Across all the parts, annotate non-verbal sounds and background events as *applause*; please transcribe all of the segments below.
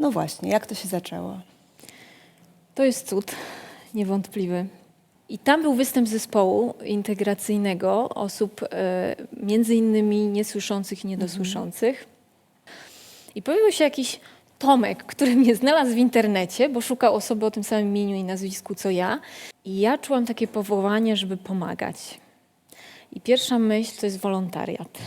No właśnie, jak to się zaczęło? To jest cud, niewątpliwy. I tam był występ zespołu integracyjnego osób e, między innymi niesłyszących i niedosłyszących. I pojawił się jakiś Tomek, który mnie znalazł w internecie, bo szukał osoby o tym samym imieniu i nazwisku co ja. I ja czułam takie powołanie, żeby pomagać. I pierwsza myśl to jest wolontariat.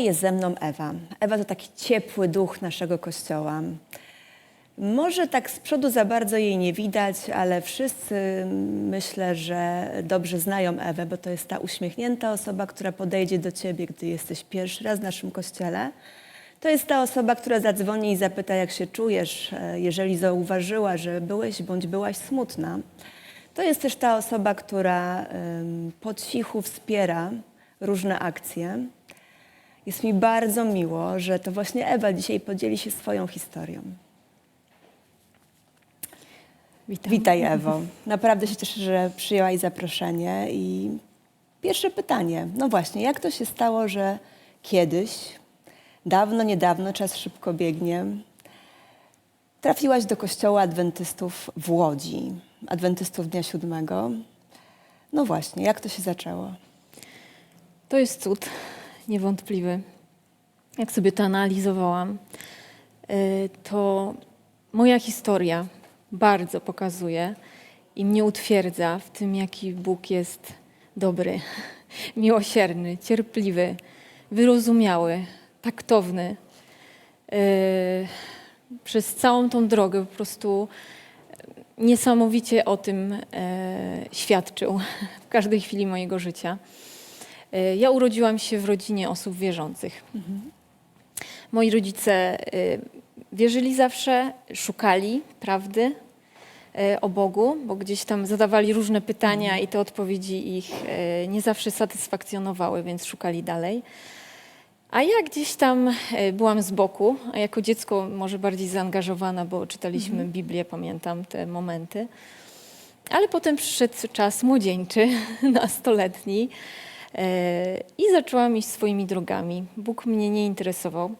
Dzisiaj jest ze mną Ewa. Ewa to taki ciepły duch naszego kościoła. Może tak z przodu za bardzo jej nie widać, ale wszyscy myślę, że dobrze znają Ewę, bo to jest ta uśmiechnięta osoba, która podejdzie do ciebie, gdy jesteś pierwszy raz w naszym kościele. To jest ta osoba, która zadzwoni i zapyta, jak się czujesz, e, jeżeli zauważyła, że byłeś bądź byłaś smutna. To jest też ta osoba, która po cichu wspiera różne akcje. Jest mi bardzo miło, że to właśnie Ewa dzisiaj podzieli się swoją historią. Witam. Witaj *laughs* Ewo. Naprawdę się cieszę, że przyjęłaś zaproszenie i pierwsze pytanie. No właśnie, jak to się stało, że kiedyś, dawno, niedawno, czas szybko biegnie, trafiłaś do kościoła adwentystów w Łodzi, adwentystów Dnia Siódmego. No właśnie, jak to się zaczęło? To jest cud, niewątpliwy. Jak sobie to analizowałam, y, to moja historia bardzo pokazuje i mnie utwierdza w tym, jaki Bóg jest dobry, *laughs* miłosierny, cierpliwy, wyrozumiały, taktowny. Y, Przez całą tą drogę po prostu niesamowicie o tym e, świadczył *laughs* w każdej chwili mojego życia. E, Ja urodziłam się w rodzinie osób wierzących. Moi rodzice e, wierzyli zawsze, szukali prawdy e, o Bogu, bo gdzieś tam zadawali różne pytania i te odpowiedzi ich nie zawsze satysfakcjonowały, więc szukali dalej. A ja gdzieś tam byłam z boku, a jako dziecko może bardziej zaangażowana, bo czytaliśmy Biblię, pamiętam te momenty. Ale potem przyszedł czas młodzieńczy, *laughs* nastoletni i zaczęłam iść swoimi drogami. Bóg mnie nie interesował.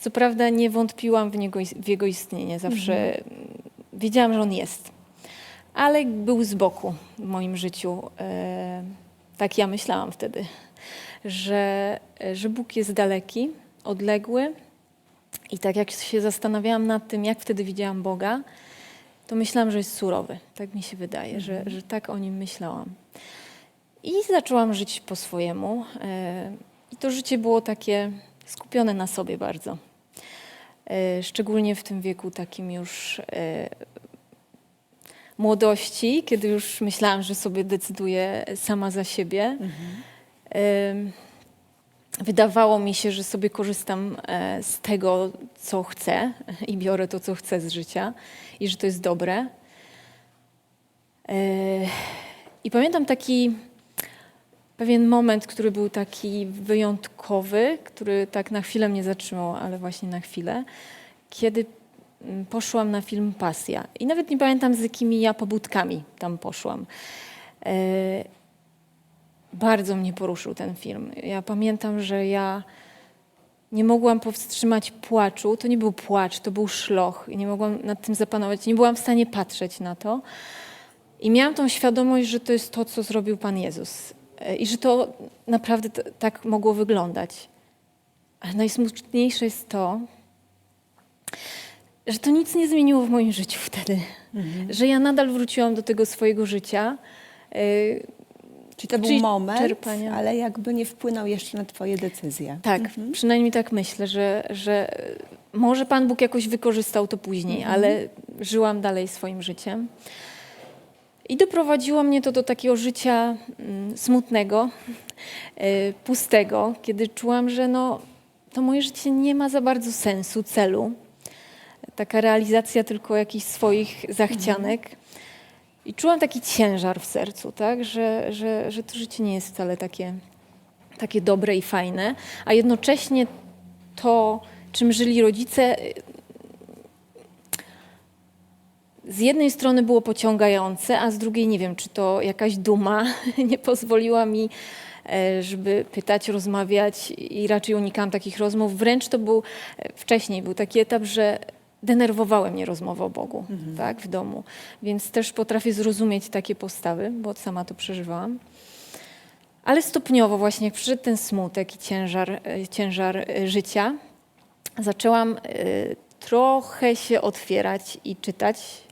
Co prawda nie wątpiłam w, niego, w Jego istnienie, zawsze mm, wiedziałam, że On jest. Ale był z boku w moim życiu. E, Tak ja myślałam wtedy, że, że Bóg jest daleki, odległy. I tak jak się zastanawiałam nad tym, jak wtedy widziałam Boga, to myślałam, że jest surowy. Tak mi się wydaje, że, że tak o nim myślałam. I zaczęłam żyć po swojemu. e, I to życie było takie skupione na sobie bardzo. E, Szczególnie w tym wieku takim już e, młodości, kiedy już myślałam, że sobie decyduję sama za siebie. Em, Wydawało mi się, że sobie korzystam z tego, co chcę *laughs* i biorę to, co chcę z życia i że to jest dobre. I pamiętam taki pewien moment, który był taki wyjątkowy, który tak na chwilę mnie zatrzymał, ale właśnie na chwilę, kiedy mm, poszłam na film Pasja. I nawet nie pamiętam, z jakimi ja pobudkami tam poszłam. E, bardzo mnie poruszył ten film. Ja pamiętam, że ja nie mogłam powstrzymać płaczu. To nie był płacz, to był szloch. I nie mogłam nad tym zapanować. Nie byłam w stanie patrzeć na to. I miałam tą świadomość, że to jest to, co zrobił Pan Jezus. I że to naprawdę tak mogło wyglądać. Ale najsmutniejsze jest to, że to nic nie zmieniło w moim życiu wtedy. Że ja nadal wróciłam do tego swojego życia. e, Czyli to był Czyli moment, czerpania. ale jakby nie wpłynął jeszcze na twoje decyzje. Tak, przynajmniej tak myślę, że, że może Pan Bóg jakoś wykorzystał to później, ale żyłam dalej swoim życiem. I doprowadziło mnie to do takiego życia mm, smutnego, y, *laughs* pustego, kiedy czułam, że no, to moje życie nie ma za bardzo sensu, celu. Taka realizacja tylko jakichś swoich zachcianek. I czułam taki ciężar w sercu, tak? że, że, że to życie nie jest wcale takie, takie dobre i fajne, a jednocześnie to, czym żyli rodzice, z jednej strony było pociągające, a z drugiej nie wiem, czy to jakaś duma *laughs* nie pozwoliła mi, e, żeby pytać, rozmawiać i raczej unikałam takich rozmów. Wręcz to był e, wcześniej był taki etap, że denerwowały mnie rozmowy o Bogu tak, w domu. Więc też potrafię zrozumieć takie postawy, bo sama to przeżywałam. Ale stopniowo właśnie, jak przyszedł ten smutek i ciężar, e, ciężar życia, zaczęłam trochę się otwierać i czytać,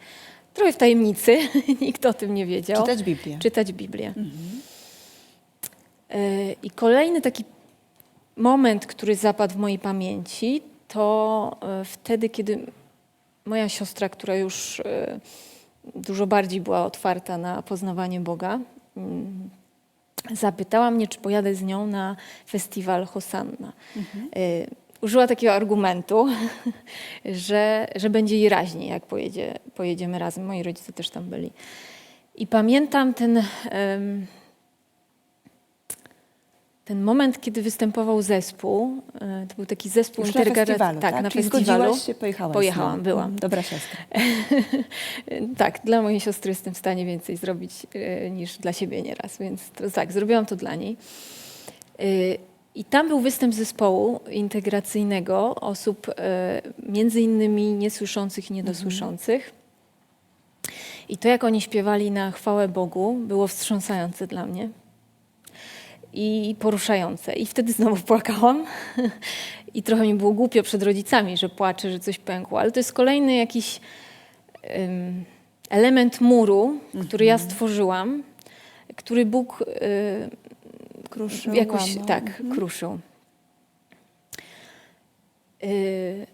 trochę w tajemnicy, *laughs* nikt o tym nie wiedział. Czytać Biblię. Czytać Biblię. E, I kolejny taki moment, który zapadł w mojej pamięci, to e, wtedy, kiedy moja siostra, która już e, dużo bardziej była otwarta na poznawanie Boga, mm, zapytała mnie, czy pojadę z nią na festiwal Hosanna. E, Użyła takiego argumentu, *laughs* że, że będzie jej raźniej, jak pojedzie, pojedziemy razem. Moi rodzice też tam byli. I pamiętam ten, ten moment, kiedy występował zespół. E, To był taki zespół Już na intergenerac- festiwalu, tak? Tak, na Czyli festiwalu. się, pojechałaś Pojechałam, byłam. Mhm, Dobra siostra. *laughs* tak, dla mojej siostry jestem w stanie więcej zrobić e, niż dla siebie nieraz, więc to, tak, zrobiłam to dla niej. I tam był występ zespołu integracyjnego osób e, między innymi niesłyszących i niedosłyszących. I to, jak oni śpiewali na chwałę Bogu, było wstrząsające dla mnie i poruszające. I wtedy znowu *laughs* płakałam. I trochę mi było głupio przed rodzicami, że płaczę, że coś pękło. Ale to jest kolejny jakiś em, element muru, który ja stworzyłam, który Bóg y, Kruszył, tak kruszył. Y,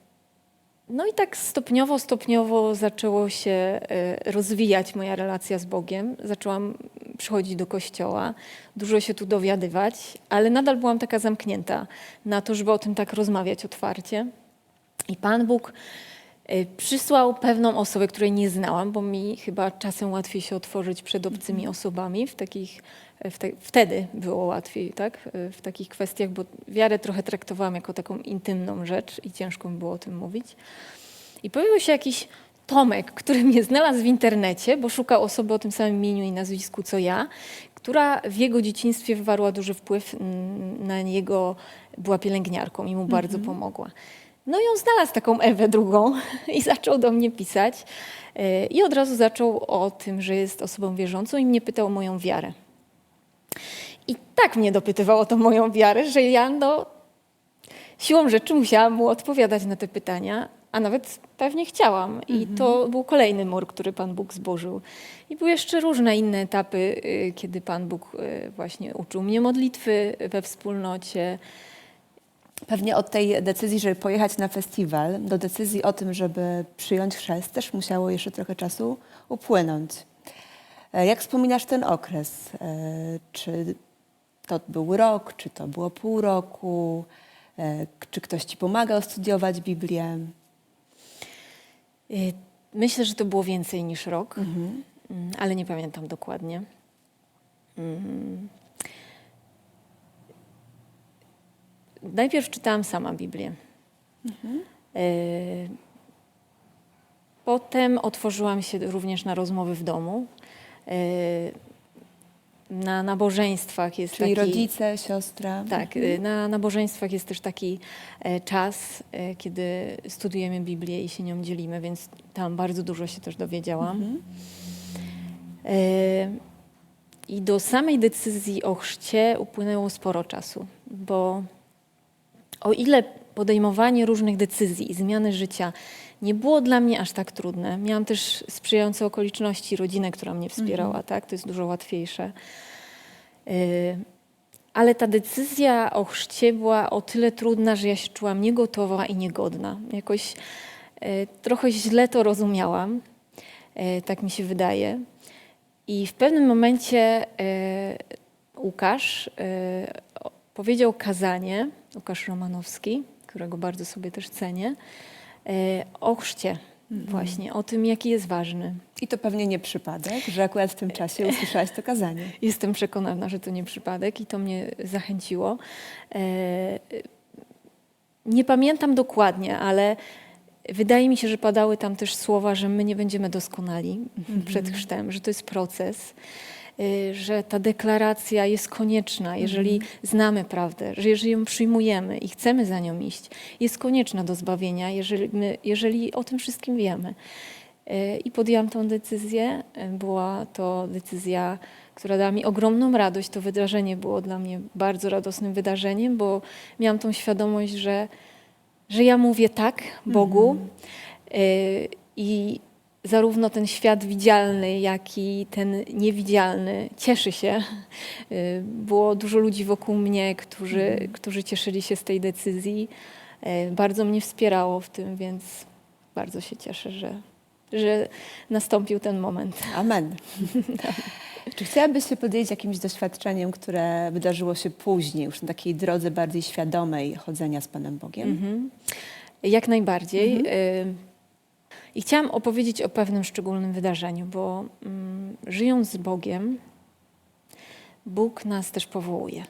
No i tak stopniowo, stopniowo zaczęło się y, rozwijać moja relacja z Bogiem. Zaczęłam przychodzić do kościoła, dużo się tu dowiadywać, ale nadal byłam taka zamknięta na to, żeby o tym tak rozmawiać otwarcie. I Pan Bóg y, przysłał pewną osobę, której nie znałam, bo mi chyba czasem łatwiej się otworzyć przed obcymi osobami w takich, te, wtedy było łatwiej, tak? Y, W takich kwestiach, bo wiarę trochę traktowałam jako taką intymną rzecz i ciężko mi było o tym mówić. I pojawił się jakiś Tomek, który mnie znalazł w internecie, bo szukał osoby o tym samym imieniu i nazwisku co ja, która w jego dzieciństwie wywarła duży wpływ mm, na jego, była pielęgniarką i mu bardzo pomogła. No i on znalazł taką Ewę drugą *laughs* i zaczął do mnie pisać. Y, I od razu zaczął o tym, że jest osobą wierzącą i mnie pytał o moją wiarę. I tak mnie dopytywał o tą moją wiarę, że ja no, siłą rzeczy musiałam mu odpowiadać na te pytania, a nawet pewnie chciałam. I to był kolejny mur, który Pan Bóg zburzył. I były jeszcze różne inne etapy, y, kiedy Pan Bóg y, właśnie uczył mnie modlitwy we wspólnocie. Pewnie od tej decyzji, żeby pojechać na festiwal, do decyzji o tym, żeby przyjąć chrzest, też musiało jeszcze trochę czasu upłynąć. E, Jak wspominasz ten okres? E, Czy to był rok, czy to było pół roku? E, Czy ktoś ci pomagał studiować Biblię? Myślę, że to było więcej niż rok, Mm, ale nie pamiętam dokładnie. Mm. Najpierw czytałam sama Biblię. Y, Potem otworzyłam się również na rozmowy w domu. Y, Na nabożeństwach jest Czyli taki... rodzice, siostra? Tak, y, na nabożeństwach jest też taki e, czas, e, kiedy studujemy Biblię i się nią dzielimy, więc tam bardzo dużo się też dowiedziałam. E, I do samej decyzji o chrzcie upłynęło sporo czasu, bo o ile podejmowanie różnych decyzji i zmiany życia nie było dla mnie aż tak trudne, miałam też sprzyjające okoliczności, rodzinę, która mnie wspierała, tak? To jest dużo łatwiejsze. Y, Ale ta decyzja o chrzcie była o tyle trudna, że ja się czułam niegotowa i niegodna. Jakoś y, trochę źle to rozumiałam, y, tak mi się wydaje. I w pewnym momencie Łukasz powiedział kazanie, Łukasz Romanowski, którego bardzo sobie też cenię, o chrzcie właśnie, o tym, jaki jest ważny. I to pewnie nie przypadek, że akurat w tym czasie usłyszałaś to kazanie. *laughs* Jestem przekonana, że to nie przypadek i to mnie zachęciło. E, Nie pamiętam dokładnie, ale wydaje mi się, że padały tam też słowa, że my nie będziemy doskonali przed chrztem, że to jest proces. Y, Że ta deklaracja jest konieczna, jeżeli znamy prawdę, że jeżeli ją przyjmujemy i chcemy za nią iść, jest konieczna do zbawienia, jeżeli, my, jeżeli o tym wszystkim wiemy. Y, I podjęłam tą decyzję. Y, Była to decyzja, która dała mi ogromną radość. To wydarzenie było dla mnie bardzo radosnym wydarzeniem, bo miałam tą świadomość, że, że ja mówię tak Bogu y, i zarówno ten świat widzialny, jak i ten niewidzialny cieszy się. Y, Było dużo ludzi wokół mnie, którzy, którzy cieszyli się z tej decyzji. Y, Bardzo mnie wspierało w tym, więc bardzo się cieszę, że, że nastąpił ten moment. Amen. *laughs* Czy chciałabyś się podzielić jakimś doświadczeniem, które wydarzyło się później, już na takiej drodze bardziej świadomej chodzenia z Panem Bogiem? Mhm. Jak najbardziej. Y, I chciałam opowiedzieć o pewnym szczególnym wydarzeniu, bo mm, żyjąc z Bogiem, Bóg nas też powołuje.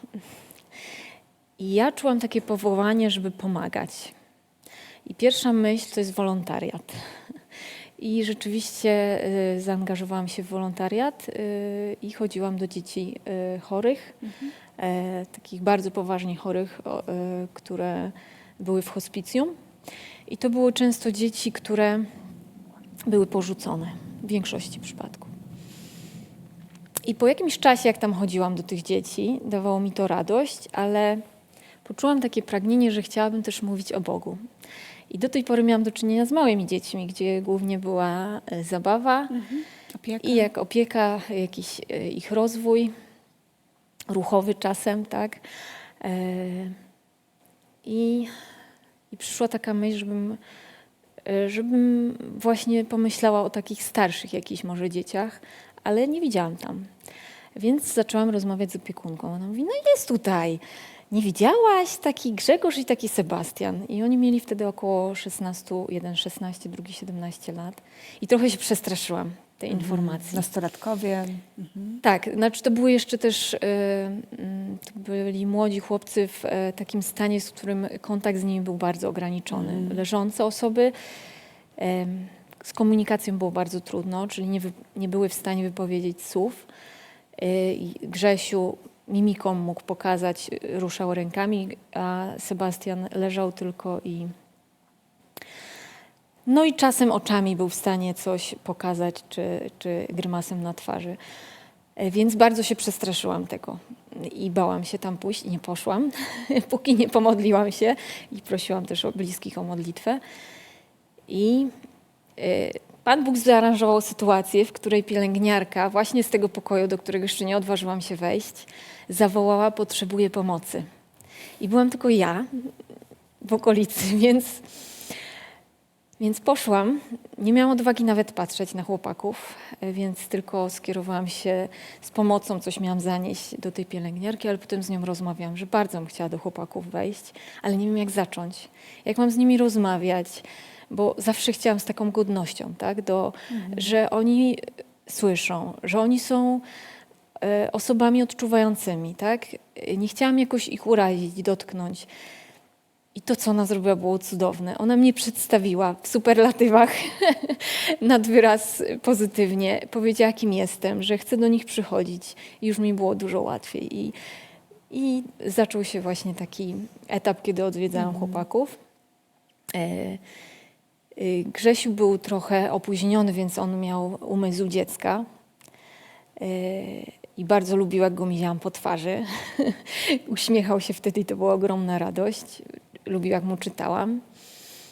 I ja czułam takie powołanie, żeby pomagać. I pierwsza myśl to jest wolontariat. I rzeczywiście y, zaangażowałam się w wolontariat y, i chodziłam do dzieci y, chorych, e, takich bardzo poważnie chorych, y, które były w hospicjum. I to były często dzieci, które były porzucone w większości przypadków. I po jakimś czasie, jak tam chodziłam do tych dzieci, dawało mi to radość, ale poczułam takie pragnienie, że chciałabym też mówić o Bogu. I do tej pory miałam do czynienia z małymi dziećmi, gdzie głównie była e, zabawa Opieka? i jak opieka, jakiś e, ich rozwój ruchowy czasem, tak. E, I, i przyszła taka myśl, żebym, żebym właśnie pomyślała o takich starszych jakichś może dzieciach, ale nie widziałam tam. Więc zaczęłam rozmawiać z opiekunką. Ona mówi, no jest tutaj. Nie widziałaś? Taki Grzegorz i taki Sebastian. I oni mieli wtedy około 16, jeden 16, drugi 17 lat. I trochę się przestraszyłam tej informacji. Nastolatkowie. Tak, znaczy to były jeszcze też, e, mm, to byli młodzi chłopcy w e, takim stanie, z którym kontakt z nimi był bardzo ograniczony. Leżące osoby, z komunikacją było bardzo trudno, czyli nie, nie były w stanie wypowiedzieć słów. E, Grzesiu mimiką mógł pokazać, e, ruszał rękami, a Sebastian leżał tylko i no i czasem oczami był w stanie coś pokazać, czy, czy grymasem na twarzy. Więc bardzo się przestraszyłam tego i bałam się tam pójść i nie poszłam, *laughs* póki nie pomodliłam się i prosiłam też o bliskich o modlitwę. I e, Pan Bóg zaaranżował sytuację, w której pielęgniarka właśnie z tego pokoju, do którego jeszcze nie odważyłam się wejść, zawołała: Potrzebuję pomocy. I byłam tylko ja w okolicy, *laughs* więc więc poszłam. Nie miałam odwagi nawet patrzeć na chłopaków, więc tylko skierowałam się z pomocą, coś miałam zanieść do tej pielęgniarki, ale potem z nią rozmawiałam, że bardzo bym chciała do chłopaków wejść, ale nie wiem jak zacząć. Jak mam z nimi rozmawiać, bo zawsze chciałam z taką godnością, tak, do, że oni słyszą, że oni są e, osobami odczuwającymi, tak. Nie chciałam jakoś ich urazić, dotknąć. I to, co ona zrobiła, było cudowne. Ona mnie przedstawiła w superlatywach *laughs* nad wyraz pozytywnie. Powiedziała, kim jestem, że chcę do nich przychodzić. I już mi było dużo łatwiej. I, i zaczął się właśnie taki etap, kiedy odwiedzałam chłopaków. E, y, Grzesiu był trochę opóźniony, więc on miał umysł dziecka. E, I bardzo lubił, jak go miziałam po twarzy. *laughs* Uśmiechał się wtedy i to była ogromna radość. Lubił, jak mu czytałam.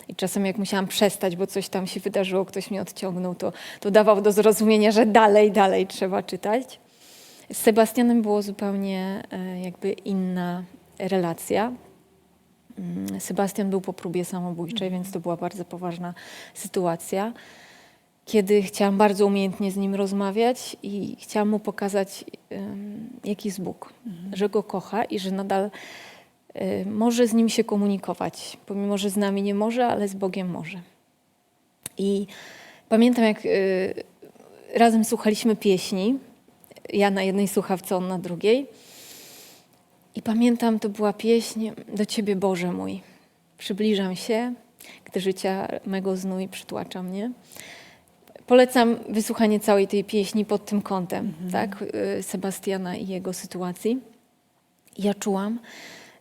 I czasem jak musiałam przestać, bo coś tam się wydarzyło, ktoś mnie odciągnął, to, to dawał do zrozumienia, że dalej, dalej trzeba czytać. Z Sebastianem było zupełnie e, jakby inna relacja. Mm, Sebastian był po próbie samobójczej, więc to była bardzo poważna sytuacja. Kiedy chciałam bardzo umiejętnie z nim rozmawiać i chciałam mu pokazać, jaki jest Bóg, że go kocha i że nadal może z nim się komunikować. Pomimo, że z nami nie może, ale z Bogiem może. I pamiętam, jak y, razem słuchaliśmy pieśni. Ja na jednej słuchawce, on na drugiej. I pamiętam, to była pieśń do Ciebie, Boże mój. Przybliżam się, gdy życia mego znój przytłacza mnie. Polecam wysłuchanie całej tej pieśni pod tym kątem, tak? y, Sebastiana i jego sytuacji. Ja czułam,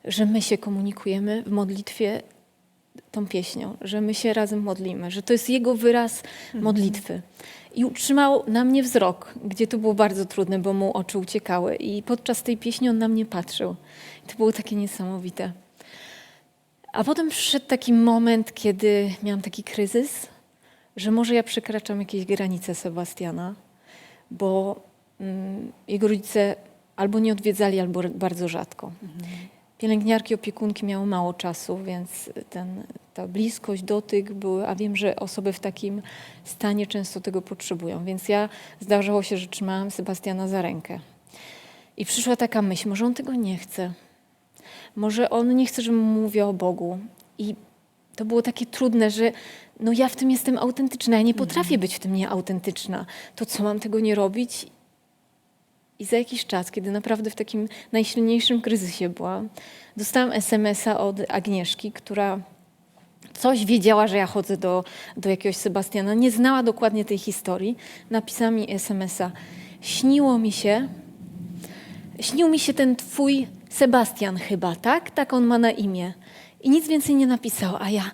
że my się komunikujemy w modlitwie tą pieśnią, że my się razem modlimy, że to jest jego wyraz modlitwy. I utrzymał na mnie wzrok, gdzie to było bardzo trudne, bo mu oczy uciekały. I podczas tej pieśni on na mnie patrzył. I to było takie niesamowite. A potem przyszedł taki moment, kiedy miałam taki kryzys, że może ja przekraczam jakieś granice Sebastiana, bo mm, jego rodzice albo nie odwiedzali, albo bardzo rzadko. Pielęgniarki, opiekunki miały mało czasu, więc ten, ta bliskość, dotyk były, a wiem, że osoby w takim stanie często tego potrzebują. Więc ja zdarzało się, że trzymałam Sebastiana za rękę. I przyszła taka myśl, może on tego nie chce. Może on nie chce, żebym mówiła o Bogu. I to było takie trudne, że no ja w tym jestem autentyczna, ja nie potrafię być w tym nieautentyczna. To co, mam tego nie robić? I za jakiś czas, kiedy naprawdę w takim najsilniejszym kryzysie byłam, dostałam SMS-a od Agnieszki, która coś wiedziała, że ja chodzę do, do jakiegoś Sebastiana. Nie znała dokładnie tej historii. Napisała mi SMS-a. Śniło mi się, śnił mi się ten twój Sebastian chyba, tak? Tak on ma na imię. I nic więcej nie napisał, a ja,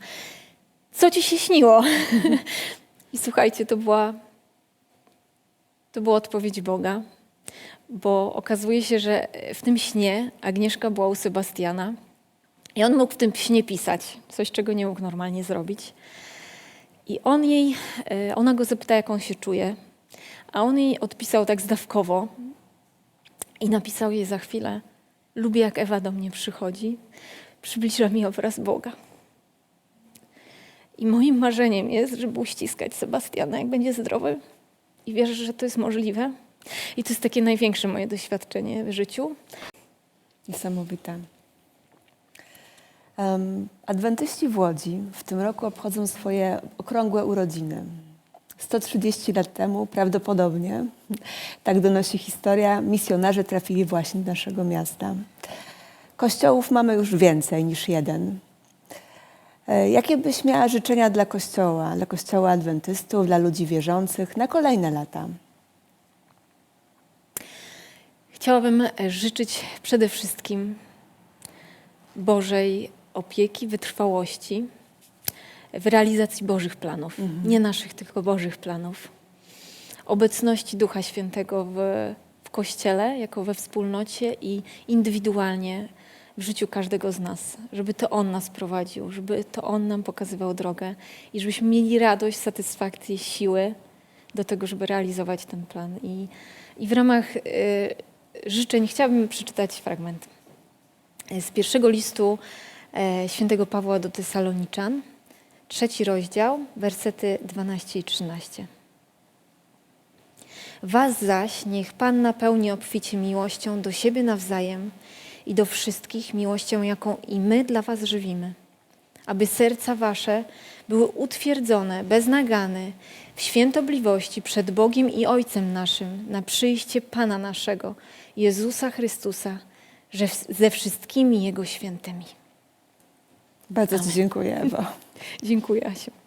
co ci się śniło? *laughs* I słuchajcie, to była, to była odpowiedź Boga, bo okazuje się, że w tym śnie Agnieszka była u Sebastiana i on mógł w tym śnie pisać, coś czego nie mógł normalnie zrobić. I on jej, e, ona go zapytała, jak on się czuje, a on jej odpisał tak zdawkowo i napisał jej za chwilę, lubię jak Ewa do mnie przychodzi, przybliża mi obraz Boga. I moim marzeniem jest, żeby uściskać Sebastiana, jak będzie zdrowy. I wierzę, że to jest możliwe. I to jest takie największe moje doświadczenie w życiu. Niesamowite. Em, Adwentyści w Łodzi w tym roku obchodzą swoje okrągłe urodziny. 130 lat temu prawdopodobnie, *laughs* tak donosi historia, misjonarze trafili właśnie do naszego miasta. Kościołów mamy już więcej niż jeden. E, Jakie byś miała życzenia dla Kościoła, dla Kościoła Adwentystów, dla ludzi wierzących na kolejne lata? Chciałabym e, życzyć przede wszystkim Bożej opieki, wytrwałości w realizacji Bożych planów. Nie naszych, tylko Bożych planów. Obecności Ducha Świętego w, w Kościele, jako we wspólnocie i indywidualnie w życiu każdego z nas. Żeby to On nas prowadził, żeby to On nam pokazywał drogę i żebyśmy mieli radość, satysfakcję, siły do tego, żeby realizować ten plan. I, i w ramach y, życzeń chciałabym przeczytać fragment z pierwszego listu e, świętego Pawła do Tesaloniczan, trzeci rozdział, wersety 12 i 13. Was zaś niech Pan napełni obficie miłością do siebie nawzajem i do wszystkich miłością, jaką i my dla Was żywimy, aby serca Wasze były utwierdzone, bez nagany, w świętobliwości przed Bogiem i Ojcem naszym na przyjście Pana naszego, Jezusa Chrystusa, że ze wszystkimi Jego świętymi. Bardzo Ci dziękuję, Ewo. *laughs* Dziękuję, Asiu.